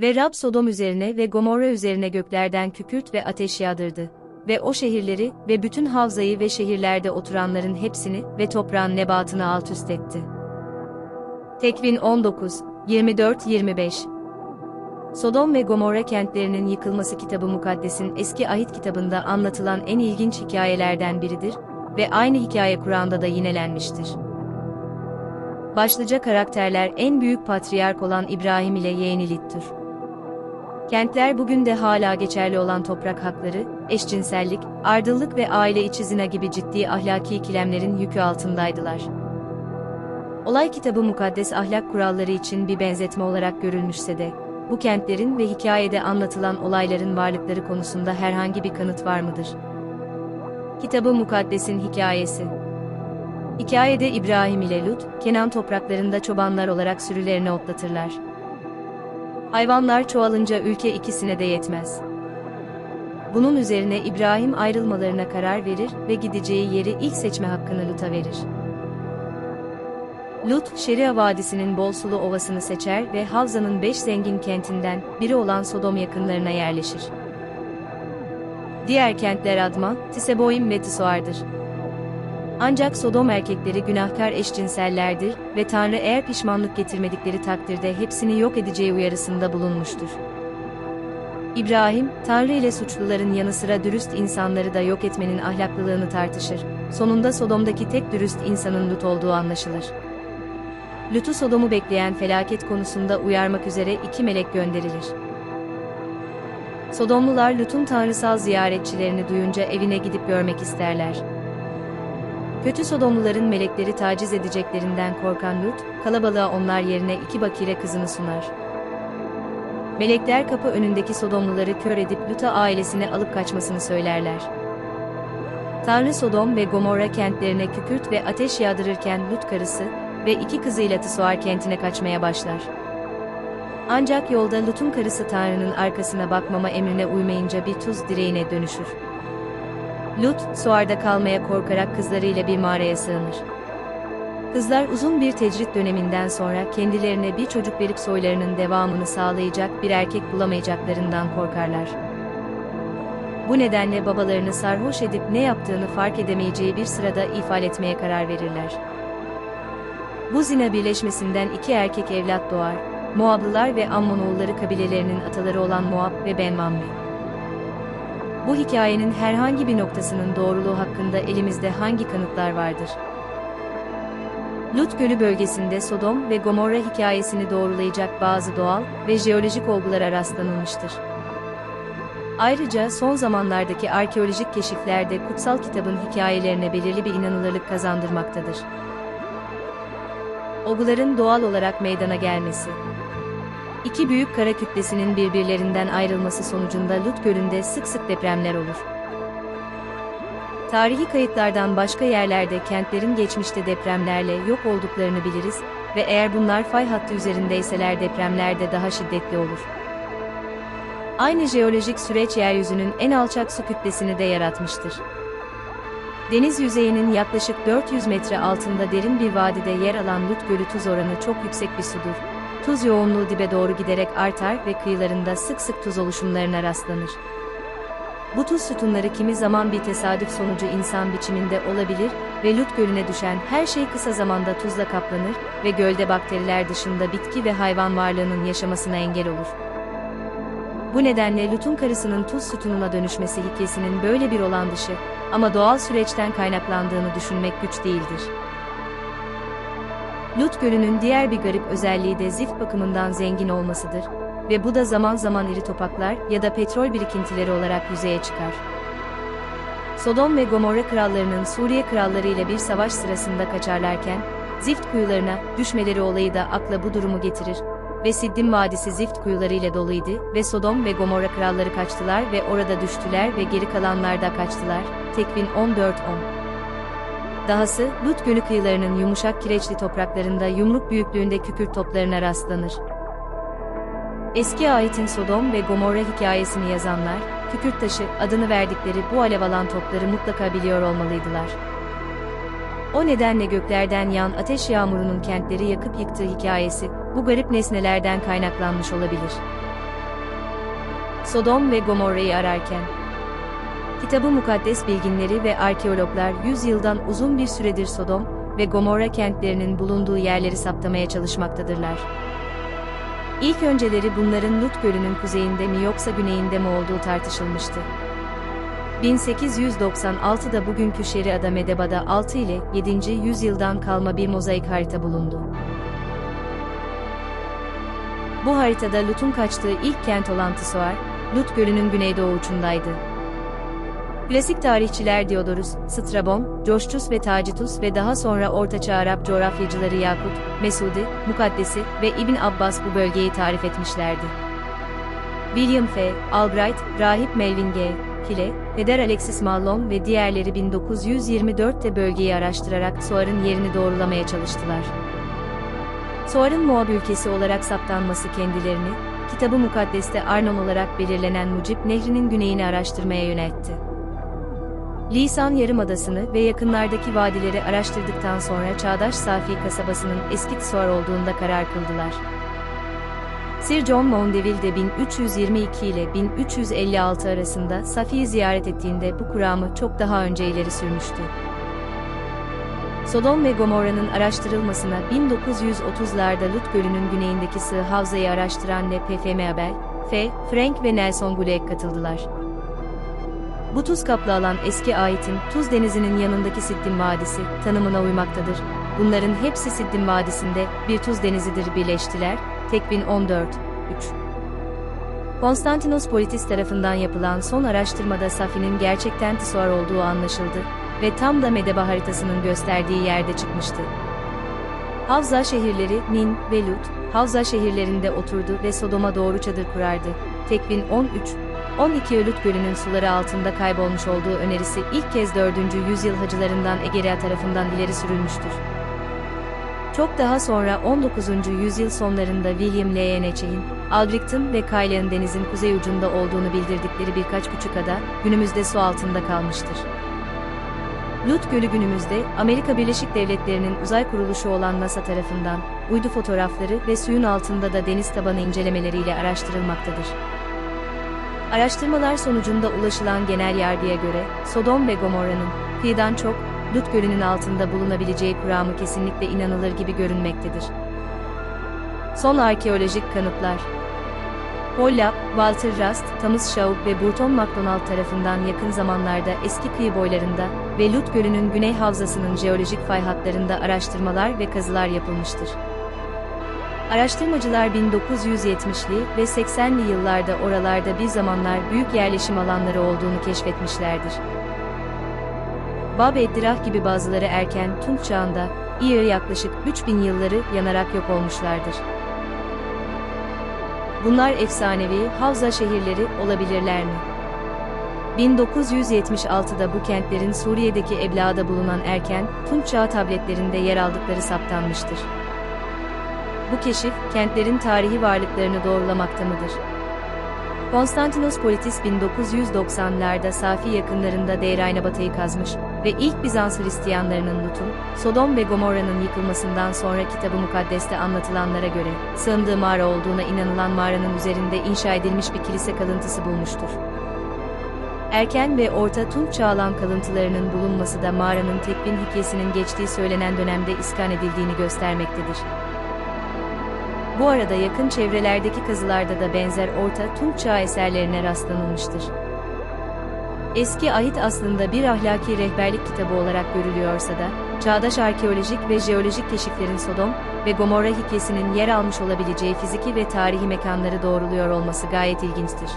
Ve Rab Sodom üzerine ve Gomorra üzerine göklerden kükürt ve ateş yağdırdı. Ve o şehirleri ve bütün havzayı ve şehirlerde oturanların hepsini ve toprağın nebatını alt üst etti. Tekvin 19, 24-25 Sodom ve Gomorra kentlerinin yıkılması kitabı Mukaddes'in eski ahit kitabında anlatılan en ilginç hikayelerden biridir ve aynı hikaye Kur'an'da da yinelenmiştir. Başlıca karakterler en büyük patriark olan İbrahim ile yeğeni Lit'tir. Kentler bugün de hala geçerli olan toprak hakları, eşcinsellik, ardıllık ve aile içi zina gibi ciddi ahlaki ikilemlerin yükü altındaydılar. Olay kitabı mukaddes ahlak kuralları için bir benzetme olarak görülmüşse de, bu kentlerin ve hikayede anlatılan olayların varlıkları konusunda herhangi bir kanıt var mıdır? Kitabı Mukaddes'in hikayesi Hikayede İbrahim ile Lut, Kenan topraklarında çobanlar olarak sürülerini otlatırlar. Hayvanlar çoğalınca ülke ikisine de yetmez. Bunun üzerine İbrahim ayrılmalarına karar verir ve gideceği yeri ilk seçme hakkını Lut'a verir. Lut, Şeria Vadisi'nin bol sulu ovasını seçer ve Havza'nın beş zengin kentinden biri olan Sodom yakınlarına yerleşir. Diğer kentler Adma, Tiseboim ve Tisoar'dır. Ancak Sodom erkekleri günahkar eşcinsellerdir ve Tanrı eğer pişmanlık getirmedikleri takdirde hepsini yok edeceği uyarısında bulunmuştur. İbrahim, Tanrı ile suçluların yanı sıra dürüst insanları da yok etmenin ahlaklılığını tartışır. Sonunda Sodom'daki tek dürüst insanın Lut olduğu anlaşılır. Lut'u Sodom'u bekleyen felaket konusunda uyarmak üzere iki melek gönderilir. Sodomlular Lut'un tanrısal ziyaretçilerini duyunca evine gidip görmek isterler. Kötü Sodomluların melekleri taciz edeceklerinden korkan Lut, kalabalığa onlar yerine iki bakire kızını sunar. Melekler kapı önündeki Sodomluları kör edip Lut'a ailesine alıp kaçmasını söylerler. Tanrı Sodom ve Gomorra kentlerine kükürt ve ateş yağdırırken Lut karısı ve iki kızıyla Tisuar kentine kaçmaya başlar. Ancak yolda Lut'un karısı Tanrı'nın arkasına bakmama emrine uymayınca bir tuz direğine dönüşür. Lut, Suar'da kalmaya korkarak kızlarıyla bir mağaraya sığınır. Kızlar uzun bir tecrit döneminden sonra kendilerine bir çocuk verip soylarının devamını sağlayacak bir erkek bulamayacaklarından korkarlar. Bu nedenle babalarını sarhoş edip ne yaptığını fark edemeyeceği bir sırada ifade etmeye karar verirler. Bu zina birleşmesinden iki erkek evlat doğar, Moablılar ve Ammonoğulları kabilelerinin ataları olan Moab ve Benvammi. Bu hikayenin herhangi bir noktasının doğruluğu hakkında elimizde hangi kanıtlar vardır? Lut Gölü bölgesinde Sodom ve Gomorra hikayesini doğrulayacak bazı doğal ve jeolojik olgulara rastlanılmıştır. Ayrıca son zamanlardaki arkeolojik keşifler de kutsal kitabın hikayelerine belirli bir inanılırlık kazandırmaktadır. Olguların doğal olarak meydana gelmesi İki büyük kara kütlesinin birbirlerinden ayrılması sonucunda Lut Gölü'nde sık sık depremler olur. Tarihi kayıtlardan başka yerlerde kentlerin geçmişte depremlerle yok olduklarını biliriz ve eğer bunlar fay hattı üzerindeyseler depremler de daha şiddetli olur. Aynı jeolojik süreç yeryüzünün en alçak su kütlesini de yaratmıştır. Deniz yüzeyinin yaklaşık 400 metre altında derin bir vadide yer alan Lut Gölü tuz oranı çok yüksek bir sudur. Tuz yoğunluğu dibe doğru giderek artar ve kıyılarında sık sık tuz oluşumlarına rastlanır. Bu tuz sütunları kimi zaman bir tesadüf sonucu insan biçiminde olabilir ve Lut Gölü'ne düşen her şey kısa zamanda tuzla kaplanır ve gölde bakteriler dışında bitki ve hayvan varlığının yaşamasına engel olur. Bu nedenle Lut'un karısının tuz sütununa dönüşmesi hikayesinin böyle bir olan dışı ama doğal süreçten kaynaklandığını düşünmek güç değildir. Lut Gölü'nün diğer bir garip özelliği de zift bakımından zengin olmasıdır ve bu da zaman zaman iri topaklar ya da petrol birikintileri olarak yüzeye çıkar. Sodom ve Gomorra krallarının Suriye kralları ile bir savaş sırasında kaçarlarken, zift kuyularına düşmeleri olayı da akla bu durumu getirir ve Siddim Vadisi zift kuyuları ile doluydu ve Sodom ve Gomorra kralları kaçtılar ve orada düştüler ve geri kalanlar da kaçtılar. Tekvin 14-10 Dahası, Lut Gölü kıyılarının yumuşak kireçli topraklarında yumruk büyüklüğünde kükürt toplarına rastlanır. Eski ayetin Sodom ve Gomorra hikayesini yazanlar, kükürt taşı adını verdikleri bu alev alan topları mutlaka biliyor olmalıydılar. O nedenle göklerden yağan ateş yağmurunun kentleri yakıp yıktığı hikayesi, bu garip nesnelerden kaynaklanmış olabilir. Sodom ve Gomorra'yı ararken. Kitabı mukaddes bilginleri ve arkeologlar 100 yıldan uzun bir süredir Sodom ve Gomorra kentlerinin bulunduğu yerleri saptamaya çalışmaktadırlar. İlk önceleri bunların Lut Gölü'nün kuzeyinde mi yoksa güneyinde mi olduğu tartışılmıştı. 1896'da bugünkü Şeria'da Medeba'da 6 ile 7. yüzyıldan kalma bir mozaik harita bulundu. Bu haritada Lut'un kaçtığı ilk kent olan Tisoar, Lut Gölü'nün güneydoğu ucundaydı. Klasik tarihçiler Diodorus, Strabon, Joştus ve Tacitus ve daha sonra Ortaçağ Arap coğrafyacıları Yakut, Mesudi, Mukaddesi ve İbn Abbas bu bölgeyi tarif etmişlerdi. William F. Albright, Rahip Melvin G. Hille, Peder Alexis Mallon ve diğerleri 1924'te bölgeyi araştırarak Soar'ın yerini doğrulamaya çalıştılar. Soar'ın Moab ülkesi olarak saptanması kendilerini, kitabı mukaddeste Arnon olarak belirlenen Mucip Nehri'nin güneyini araştırmaya yöneltti. Lisan Yarımadası'nı ve yakınlardaki vadileri araştırdıktan sonra Çağdaş Safi kasabasının eski Tsoar olduğunda karar kıldılar. Sir John Mandeville de 1322 ile 1356 arasında Safi'yi ziyaret ettiğinde bu kuramı çok daha önce ileri sürmüştü. Sodom ve Gomorra'nın araştırılmasına 1930'larda Lut Gölü'nün güneyindeki sığ havzayı araştıran L.P.F. Abel, F. Frank ve Nelson Gulek katıldılar. Bu tuz kaplı alan eski aitin Tuz Denizi'nin yanındaki Siddim Vadisi tanımına uymaktadır. Bunların hepsi Siddim Vadisi'nde bir tuz denizidir birleştiler. Tekvin 14, 3. Konstantinos Politis tarafından yapılan son araştırmada Safi'nin gerçekten Tisoar olduğu anlaşıldı ve tam da Medeba haritasının gösterdiği yerde çıkmıştı. Havza şehirleri Nin ve Lut, Havza şehirlerinde oturdu ve Sodom'a doğru çadır kurardı. Tekvin 13, 12 Ölüt Gölü'nün suları altında kaybolmuş olduğu önerisi ilk kez 4. yüzyıl hacılarından Egeria tarafından ileri sürülmüştür. Çok daha sonra 19. yüzyıl sonlarında William L. Neçe'in, Aldrichton ve Kayle'ın denizin kuzey ucunda olduğunu bildirdikleri birkaç küçük ada, günümüzde su altında kalmıştır. Lut Gölü günümüzde, Amerika Birleşik Devletleri'nin uzay kuruluşu olan NASA tarafından, uydu fotoğrafları ve suyun altında da deniz tabanı incelemeleriyle araştırılmaktadır. Araştırmalar sonucunda ulaşılan genel yargıya göre, Sodom ve Gomorra'nın, kıyıdan çok, Lut Gölü'nün altında bulunabileceği kuramı kesinlikle inanılır gibi görünmektedir. Son arkeolojik kanıtlar Hollap, Walter Rast, Thomas Shaw ve Burton MacDonald tarafından yakın zamanlarda eski kıyı boylarında ve Lut Gölü'nün güney havzasının jeolojik fay hatlarında araştırmalar ve kazılar yapılmıştır. Araştırmacılar 1970'li ve 80'li yıllarda oralarda bir zamanlar büyük yerleşim alanları olduğunu keşfetmişlerdir. Bab Eddirah gibi bazıları erken Tunç çağında, İR yaklaşık 3000 yılları yanarak yok olmuşlardır. Bunlar efsanevi Havza şehirleri olabilirler mi? 1976'da bu kentlerin Suriye'deki Ebla'da bulunan erken Tunç çağı tabletlerinde yer aldıkları saptanmıştır. Bu keşif, kentlerin tarihi varlıklarını doğrulamakta mıdır? Konstantinos Politis 1990'larda Safi yakınlarında Deiraynabata'yı kazmış ve ilk Bizans Hristiyanlarının Lut'un, Sodom ve Gomorra'nın yıkılmasından sonra kitabı mukaddeste anlatılanlara göre, sığındığı mağara olduğuna inanılan mağaranın üzerinde inşa edilmiş bir kilise kalıntısı bulmuştur. Erken ve Orta Tunç çağlan kalıntılarının bulunması da mağaranın tekvin hikayesinin geçtiği söylenen dönemde iskan edildiğini göstermektedir. Bu arada yakın çevrelerdeki kazılarda da benzer Orta Tunç Çağı eserlerine rastlanılmıştır. Eski ahit aslında bir ahlaki rehberlik kitabı olarak görülüyorsa da, çağdaş arkeolojik ve jeolojik keşiflerin Sodom ve Gomorra hikayesinin yer almış olabileceği fiziki ve tarihi mekanları doğruluyor olması gayet ilginçtir.